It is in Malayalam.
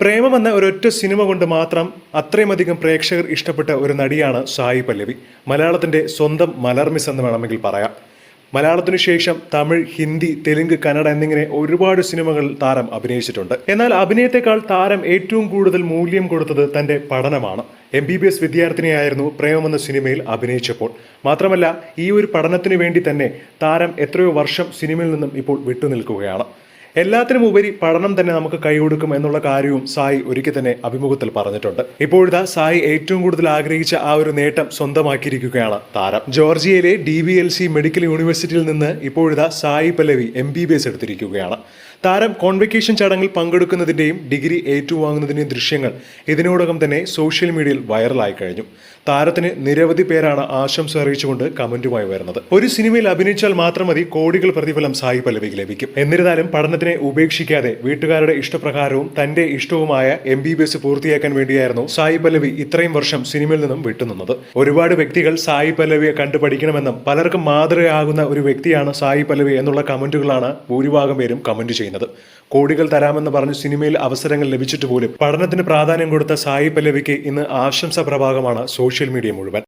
പ്രേമം എന്ന ഒരൊറ്റ സിനിമ കൊണ്ട് മാത്രം അത്രയുമധികം പ്രേക്ഷകർ ഇഷ്ടപ്പെട്ട ഒരു നടിയാണ് സായി പല്ലവി. മലയാളത്തിന്റെ സ്വന്തം മലർമിസ് എന്ന് വേണമെങ്കിൽ പറയാം. മലയാളത്തിനു ശേഷം തമിഴ് ഹിന്ദി തെലുങ്ക് കന്നഡ എന്നിങ്ങനെ ഒരുപാട് സിനിമകൾ താരം അഭിനയിച്ചിട്ടുണ്ട്. എന്നാൽ അഭിനയത്തെക്കാൾ താരം ഏറ്റവും കൂടുതൽ മൂല്യം കൊടുത്തത് തന്റെ പഠനമാണ്. എം ബി ബി എസ് വിദ്യാർത്ഥിനിയായിരുന്നു പ്രേമം എന്ന സിനിമയിൽ അഭിനയിച്ചപ്പോൾ. മാത്രമല്ല ഈ ഒരു പഠനത്തിനു വേണ്ടി തന്നെ താരം എത്രയോ വർഷം സിനിമയിൽ നിന്നും ഇപ്പോൾ വിട്ടുനിൽക്കുകയാണ്. എല്ലാത്തിനും ഉപരി പഠനം തന്നെ നമുക്ക് കൈകൊടുക്കും എന്നുള്ള കാര്യവും സായി ഒരിക്കൽ തന്നെ അഭിമുഖത്തിൽ പറഞ്ഞിട്ടുണ്ട്. ഇപ്പോഴത്തെ സായി ഏറ്റവും കൂടുതൽ ആഗ്രഹിച്ച ആ ഒരു നേട്ടം സ്വന്തമാക്കിയിരിക്കുകയാണ് താരം. ജോർജിയയിലെ D V L C medical യൂണിവേഴ്സിറ്റിയിൽ നിന്ന് ഇപ്പോഴത്തെ Sai Pallavi M B B S എടുത്തിരിക്കുകയാണ്. താരം കോൺവെക്കേഷൻ ചടങ്ങിൽ പങ്കെടുക്കുന്നതിന്റെയും ഡിഗ്രി ഏറ്റുവാങ്ങുന്നതിന്റെയും ദൃശ്യങ്ങൾ ഇതിനോടകം തന്നെ സോഷ്യൽ മീഡിയയിൽ വൈറലായി കഴിഞ്ഞു. താരത്തിന് നിരവധി പേരാണ് ആശംസ അറിയിച്ചുകൊണ്ട് കമന്റുമായി വരുന്നത്. ഒരു സിനിമയിൽ അഭിനയിച്ചാൽ മാത്രം മതി കോടികൾ പ്രതിഫലം സായി പല്ലവിക്ക് ലഭിക്കും. എന്നിരുന്നാലും പഠനത്തിനെ ഉപേക്ഷിക്കാതെ വീട്ടുകാരുടെ ഇഷ്ടപ്രകാരവും തന്റെ ഇഷ്ടവുമായ എം ബി ബി എസ് പൂർത്തിയാക്കാൻ വേണ്ടിയായിരുന്നു സായി പല്ലവി ഇത്രയും വർഷം സിനിമയിൽ നിന്നും വിട്ടുനിന്നത്. ഒരുപാട് വ്യക്തികൾ സായി പല്ലവിയെ കണ്ടു പഠിക്കണമെന്നും പലർക്കും മാതൃകയാകുന്ന ഒരു വ്യക്തിയാണ് സായി പല്ലവി എന്നുള്ള കമന്റുകളാണ് ഭൂരിഭാഗം പേരും കമന്റ് ചെയ്യുന്നത്. കോടികൾ തരാമെന്ന് പറഞ്ഞ് സിനിമയിൽ അവസരങ്ങൾ ലഭിച്ചിട്ട് പോലും പഠനത്തിന് പ്രാധാന്യം കൊടുത്ത സായി പല്ലവിക്ക് ഇന്ന് ആശംസാ പ്രഭാഗമാണ് സോഷ്യൽ മീഡിയ മുഴുവൻ.